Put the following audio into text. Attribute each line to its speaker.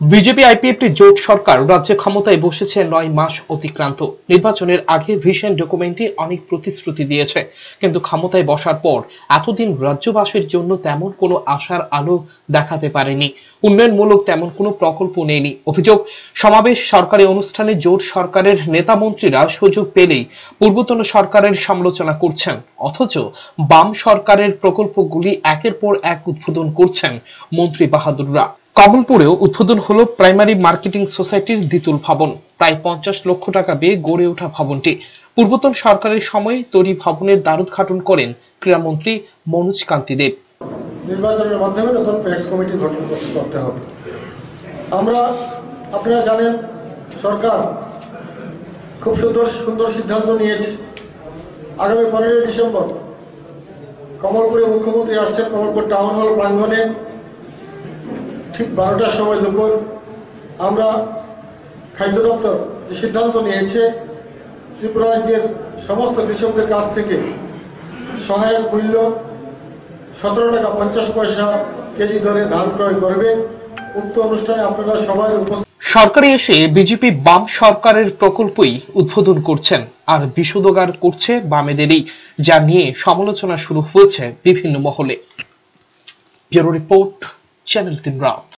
Speaker 1: BJP IPFT জোট সরকার রাজ্যে ক্ষমতায় বসেছে নয় মাস অতিক্রান্ত। নির্বাচনের আগে ভিশন ডকুমেন্টে অনেক প্রতিশ্রুতি দিয়েছে। কিন্তু ক্ষমতায় বসার পর এতদিন রাজ্যবাসীর জন্য তেমন কোনো আশার আলো দেখাতে পারেনি। উন্নয়নমূলক তেমন কোনো প্রকল্প নেয়নি। অভিযোগ, সমাবেশ সরকারি অনুষ্ঠানে জোট সরকারের নেতা মন্ত্রীরা সুযোগ পেলেই পূর্বতন সরকারের সমালোচনা করছেন। অথচ বাম সরকারের প্রকল্পগুলি একের পর এক উদ্বোধন করছেন মন্ত্রী বাহাদুররা। কমলপুরেও উদ্বোধন হলো প্রাইমারি মার্কেটিং সোসাইটির দ্বিতল ভবন। প্রায় পঞ্চাশ লক্ষ টাকা ব্যয়ে গড়ে ওঠা ভবনটি। পূর্বতন সরকারের সময় তৈরি ভবনের দ্বারোদ্ঘাটন করেন ক্রীড়ামন্ত্রী মনোজ কান্তি দেব।
Speaker 2: নির্বাচনের মাধ্যমে নতুন প্যাক্স কমিটি গঠন করতে- হবে। আমরা, আপনারা জানেন, সরকার খুব সুন্দর সুন্দর সিদ্ধান্ত নিয়েছে। আগামী পনেরোই ডিসেম্বর কমলপুরে মুখ্যমন্ত্রী আসছেন কমলপুর টাউন হল প্রাঙ্গণে। ঠিক বারোটার সময় দুপুর আমরা খাদ্য দপ্তর যে সিদ্ধান্ত নিয়েছে, ত্রিপুরা রাজ্যের সমস্ত কৃষকদের কাছ থেকে সহায়ক মূল্য সতেরো টাকা পঞ্চাশ পয়সা কেজি ধরে ধান ক্রয় করবে। উক্ত অনুষ্ঠানে আপনারা সবাই উপস্থিত।
Speaker 1: সরকারে এসে বিজেপি বাম সরকারের প্রকল্পই উদ্বোধন করছেন আর বিশুদ্ধগার করছে বামেদেরই, যা নিয়ে সমালোচনা শুরু হয়েছে বিভিন্ন মহলে। Bureau report Channel Ten Route.